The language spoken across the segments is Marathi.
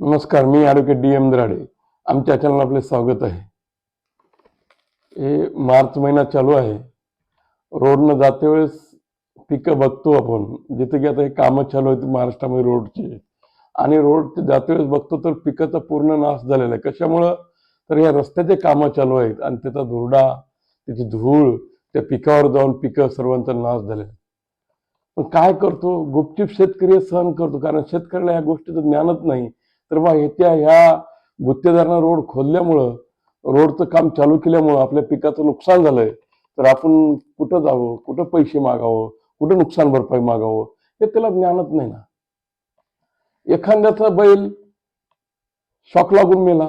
नमस्कार मी ॲडव्होकेट डी एम दराडे. आमच्या चॅनल आपले स्वागत आहे. हे मार्च महिना चालू आहे. रोडनं जाते वेळेस पिकं बघतो आपण. जिथे की आता हे कामं चालू आहेत महाराष्ट्रामध्ये रोडची. आणि रोड जाते वेळेस बघतो तर पिकाचा पूर्ण नाश झालेला आहे. कशामुळं? तर या रस्त्याचे कामं चालू आहेत आणि त्याचा धुरडा त्याची धूळ त्या पिकावर जाऊन पिकं सर्वांचा नाश झालेला पण काय करतो? गुपचूप शेतकरी सहन करतो. कारण शेतकऱ्याला या गोष्टीचं ज्ञानच नाही. तर बा येत्या ह्या गुत्तेदारांना रोड खोदल्यामुळं रोडचं काम चालू केल्यामुळं आपल्या पिकाचं नुकसान झालंय. तर आपण कुठं जावं कुठं पैसे मागावं कुठं नुकसान भरपाई मागावं हे त्याला ज्ञानच नाही ना. एखाद्याचा बैल शॉक लागून मेला.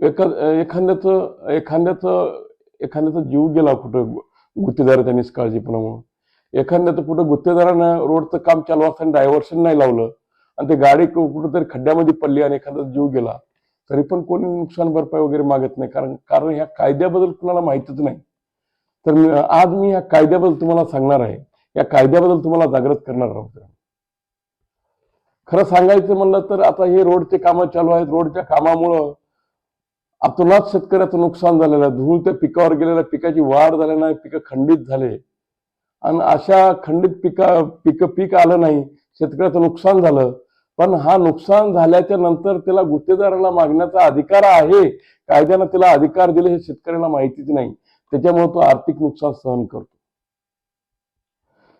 एका एखाद्याचं एखाद्याचं एखाद्याचा जीव गेला कुठं गुत्तेदार त्यांनीच काळजीपणामुळं. एखाद्याचं कुठं गुत्तेदारानं रोडचं काम चालू असताना डायव्हर्शन नाही लावलं आणि ते गाडी कुठेतरी खड्ड्यामध्ये पडली आणि एखादा जीव गेला तरी पण कोणी नुकसान भरपाई वगैरे मागत नाही. कारण कारण ह्या कायद्याबद्दल कुणाला माहितीच नाही. तर मी- आज मी या कायद्याबद्दल तुम्हाला सांगणार आहे. या कायद्याबद्दल तुम्हाला जागृत करणार आहोत. खरं सांगायचं म्हणलं तर आता हे रोडचे कामं चालू आहेत. रोडच्या कामामुळं अतोनात शेतकऱ्याचं नुकसान झालेलं आहे. धूळ त्या पिकावर गेलेल्या पिकाची वाढ झाली नाही पिकं खंडित झाले. आणि अशा खंडित पिका पिकं पीक आलं नाही शेतकऱ्याचं नुकसान झालं. पण हा नुकसान झाल्याच्यानंतर त्याला गुत्तेदाराला मागण्याचा अधिकार आहे. कायद्यानं त्याला अधिकार दिले हे शेतकऱ्याला माहितीच नाही. त्याच्यामुळे तो आर्थिक नुकसान सहन करतो.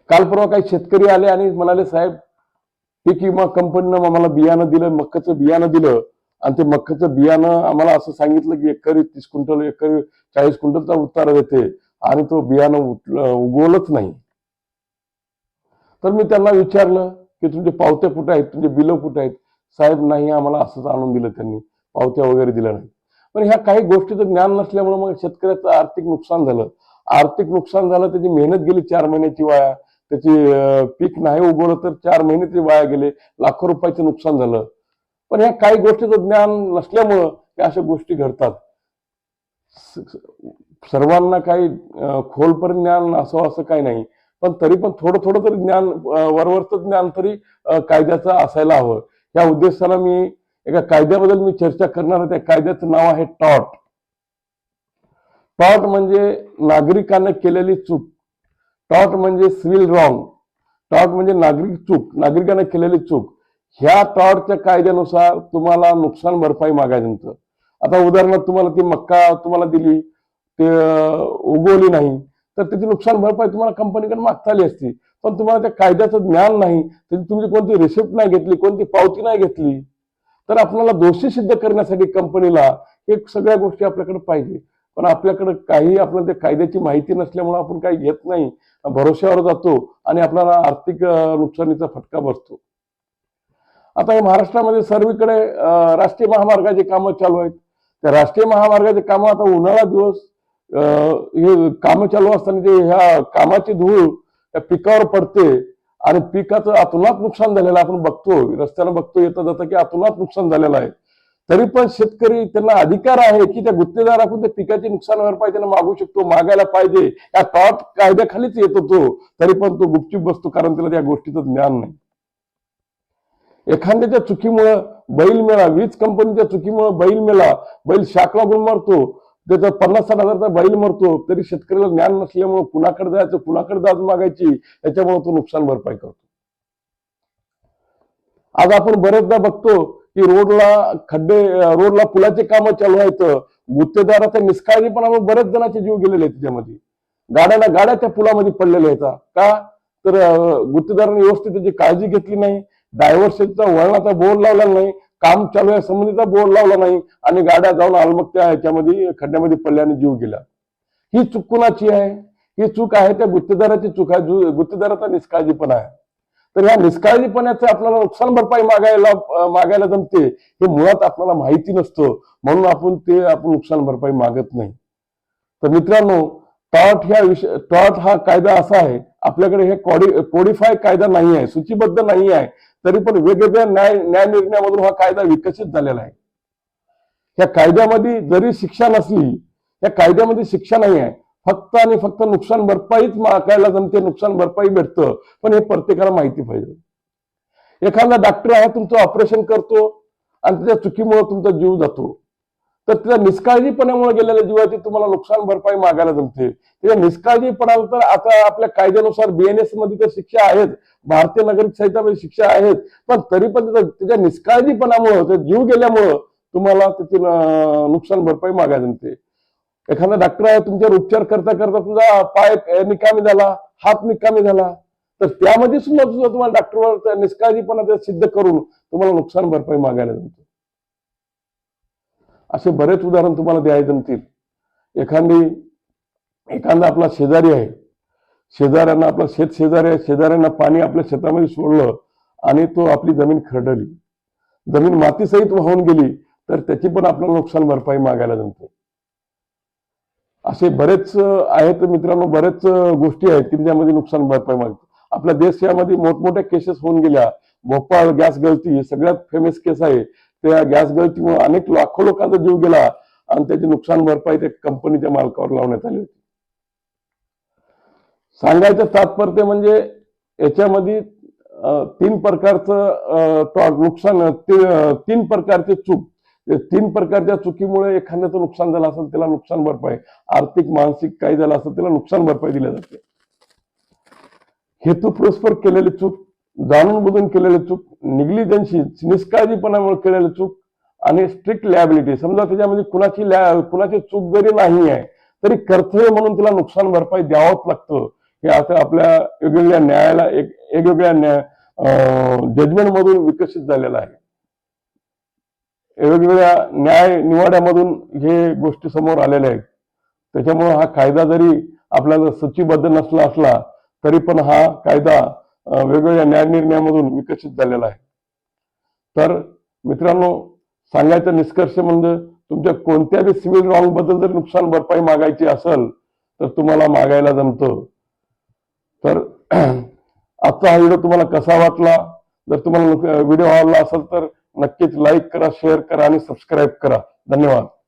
काल परवा काही शेतकरी आले आणि म्हणाले साहेब पीक विमा कंपनीनं आम्हाला बियाणं दिलं मक्काचं बियाणं दिलं आणि ते मक्काचं बियाणं आम्हाला असं सांगितलं की एकरी तीस क्विंटल एकरी चाळीस क्विंटलचा उतारा देते आणि तो बियाणं उठलं- उगवलंच नाही. तर मी त्यांना विचारलं की तुमचे पावत्या कुठे आहेत? तुमचे बिलं कुठे आहेत? साहेब नाही आम्हाला असंच आणून दिलं त्यांनी. पावत्या वगैरे दिल्या नाही पण ह्या काही गोष्टीचं ज्ञान नसल्यामुळे मग शेतकऱ्याचं आर्थिक नुकसान झालं. आर्थिक नुकसान झालं त्याची मेहनत गेली चार महिन्याची वाया. त्याची पीक नाही उगवलं तर चार महिने ते वाया गेले. लाखो रुपयाचं नुकसान झालं. पण ह्या काही गोष्टीचं ज्ञान नसल्यामुळं या अशा गोष्टी घडतात. सर्वांना काही अं, खोलपर्यंत ज्ञान असं असं काही नाही. पण तरी पण थोडं थोडं तरी ज्ञान वरवरचं ज्ञान तरी कायद्याचं असायला हवं. या उद्देशाला मी एका कायद्याबद्दल मी चर्चा करणार आहे. त्या कायद्याचं नाव आहे टॉट टॉट म्हणजे नागरिकांना केलेली चूक. टॉट म्हणजे सिव्हिल रॉंग. टॉट म्हणजे नागरिक चूक नागरिकांना केलेली चूक. ह्या टॉटच्या कायद्यानुसार तुम्हाला नुकसान भरपाई मागायचं आता उदाहरणार्थ तुम्हाला ती मक्का तुम्हाला दिली ते उगवली नाही. तर त्याची नुकसान भरपाई तुम्हाला कंपनीकडे मागता आली असती. पण तुम्हाला त्या कायद्याचं ज्ञान नाही त्याची तुमची कोणती रिसिप्ट नाही घेतली कोणती पावती नाही घेतली तर आपल्याला दोषी सिद्ध करण्यासाठी कंपनीला हे सगळ्या गोष्टी आपल्याकडे पाहिजे. पण आपल्याकडे काही आपल्याला त्या कायद्याची माहिती नसल्यामुळे आपण काही घेत नाही. भरोश्यावर जातो आणि आपल्याला आर्थिक नुकसानीचा फटका बसतो. आता हे महाराष्ट्रामध्ये सर्वीकडे राष्ट्रीय महामार्गाचे कामं चालू आहेत. त्या राष्ट्रीय महामार्गाचे कामं आता उन्हाळा दिवस हे कामं चालू असताना जे ह्या कामाची धूळ त्या पिकावर पडते आणि पिकाचं अतोनात नुकसान झालेलं आपण बघतो रस्त्याला बघतो येतं जातं की अतोनात नुकसान झालेलं आहे. तरी पण शेतकरी त्यांना अधिकार आहे की त्या गुत्तेदाराकडून त्या पिकाची नुकसान भरपाई त्यांना मागू शकतो मागायला पाहिजे. या टॉट कायद्याखालीच येतो तो. तरी पण तो गुपचूप बसतो कारण त्याला त्या गोष्टीचं ज्ञान नाही. एखाद्याच्या चुकीमुळं बैल मेला वीज कंपनीच्या चुकीमुळं बैल मेला बैल शाकला लागून मारतो त्याचा पन्नास साठ हजारचा बैल मरतो तरी शेतकऱ्याला ज्ञान नसल्यामुळे कुणाकडे जायचं कुणाकडे जात मागायची याच्यामुळे तो नुकसान भरपाई करतो. आज आपण बरेचदा बघतो की रोडला खड्डे रोडला पुलाचे कामं चालू आहेत. गुत्तेदाराचा निष्काळजीपणामुळे बरेच जणांचे जीव गेलेले आहेत त्याच्यामध्ये. गाड्याला गाड्या त्या पुलामध्ये पडलेल्या आहेत. का? तर गुत्तेदाराने व्यवस्थित त्याची काळजी घेतली नाही. डायव्हर्सनचा वळणाचा बोर्ड लावला नाही. काम चालू आहे संबंधीचा बोर्ड लावला नाही आणि गाड्या जाऊन आलमगत्या ह्याच्यामध्ये खड्ड्यामध्ये पडल्याने जीव गेला. ही चूक कुणाची आहे? ही चूक आहे त्या गुत्तेदाराची चूक आहे गुत्तेदाराचा निष्काळजीपणा आहे. तर ह्या निष्काळजीपणाचं आपल्याला नुकसान भरपाई मागायला मागायला जमते हे मुळात आपल्याला माहिती नसतं म्हणून आपण ते आपण नुकसान भरपाई मागत नाही. तर मित्रांनो टॉट ह्या विषय टॉट हा कायदा असा आहे आपल्याकडे हे कॉडी कोडिफाय कायदा नाही आहे सूचीबद्ध नाही आहे तरी पण वेगवेगळ्या न्याय न्यायनिर्णयामधून हा कायदा विकसित झालेला आहे. या कायद्यामध्ये जरी शिक्षा नसली या कायद्यामध्ये शिक्षा नाही आहे फक्त आणि फक्त नुकसान भरपाईच मागायला जमते नुकसान भरपाई भेटतं पण हे प्रत्येकाला माहिती पाहिजे. एखादा डॉक्टर आहे तुमचं ऑपरेशन करतो आणि त्याच्या चुकीमुळे तुमचा जीव जातो. तर त्या निष्काळजीपणामुळे गेलेल्या जीवाची तुम्हाला नुकसान भरपाई मागायला जमते. त्याच्या निष्काळजीपणाला तर आता आपल्या कायद्यानुसार बीएनएसमध्ये तर शिक्षा आहेत भारतीय नागरिक संहितामध्ये शिक्षा आहेत. पण तरी पण त्याच्या निष्काळजीपणामुळं ते जीव गेल्यामुळं तुम्हाला त्याची नुकसान भरपाई मागायला जमते एखादा डॉक्टर आहे तुमच्यावर उपचार करता करता तुझा पाय निकामी झाला हात निकामी झाला. तर त्यामध्ये सुद्धा सुद्धा तुम्हाला डॉक्टरवर निष्काळजीपणा सिद्ध करून तुम्हाला नुकसान भरपाई मागायला जमते असे बरेच उदाहरण तुम्हाला द्यायला जमतील. एखादी एखादा आपला शेजारी आहे. शेजाऱ्यांना आपला शेत शेजारी शेजाऱ्यांना पाणी आपल्या शेतामध्ये सोडलं आणि तो आपली जमीन खरडली. जमीन मातीसहित वाहून गेली तर त्याची पण आपल्याला नुकसान भरपाई मागायला जमते. असे बरेच आहेत मित्रांनो बरेच गोष्टी आहेत की त्याच्यामध्ये नुकसान भरपाई मागतो. आपल्या देश यामध्ये मोठमोठ्या केसेस होऊन गेल्या. भोपाळ गॅस गळती ही सगळ्यात फेमस केस आहे. त्या गॅस गळतीमुळे अनेक लाखो लोकांचा जीव गेला आणि त्याची नुकसान भरपाई त्या कंपनीच्या मालकावर लावण्यात आली होती. सांगायचं तात्पर्य म्हणजे याच्यामध्ये तीन प्रकारचं नुकसान तीन प्रकारचे चूक. तीन प्रकारच्या चुकीमुळे एखाद्याचं नुकसान झालं असेल त्याला नुकसान भरपाई. आर्थिक मानसिक काही झालं असेल त्याला नुकसान भरपाई दिली जाते. हेतू पुरस्पर केलेली चूक जाणून बुजून केलेली चूक निग्लिजन्सी निष्काळजीपणामुळे केलेली चूक आणि स्ट्रिक्ट लॅबिलिटी समजा त्याच्यामध्ये कुणाची कुणाची चूक जरी नाही आहे तरी कर्तव्य म्हणून तिला नुकसान भरपाई द्यावंच लागतं. हे असं आपल्या वेगवेगळ्या न्यायाला एक वेगवेगळ्या न्याय जजमेंट मधून विकसित झालेलं आहे. वेगवेगळ्या न्याय निवाड्यामधून हे गोष्टी समोर आलेल्या आहेत. त्याच्यामुळे हा कायदा जरी आपल्याला सूचीबद्ध नसला असला तरी पण हा कायदा वेगवेगळ्या न्यायनिर्णयामधून विकसित झालेला आहे. तर मित्रांनो सांगायचा निष्कर्ष म्हणजे तुमच्या कोणत्याही सिव्हिल रॉंगबद्दल जर नुकसान भरपाई मागायची असेल तर तुम्हाला मागायला जमतं. तर आजचा हा व्हिडिओ तुम्हाला कसा वाटला? जर तुम्हाला व्हिडिओ आवडला असेल तर नक्कीच लाईक करा शेअर करा आणि सबस्क्राईब करा. धन्यवाद.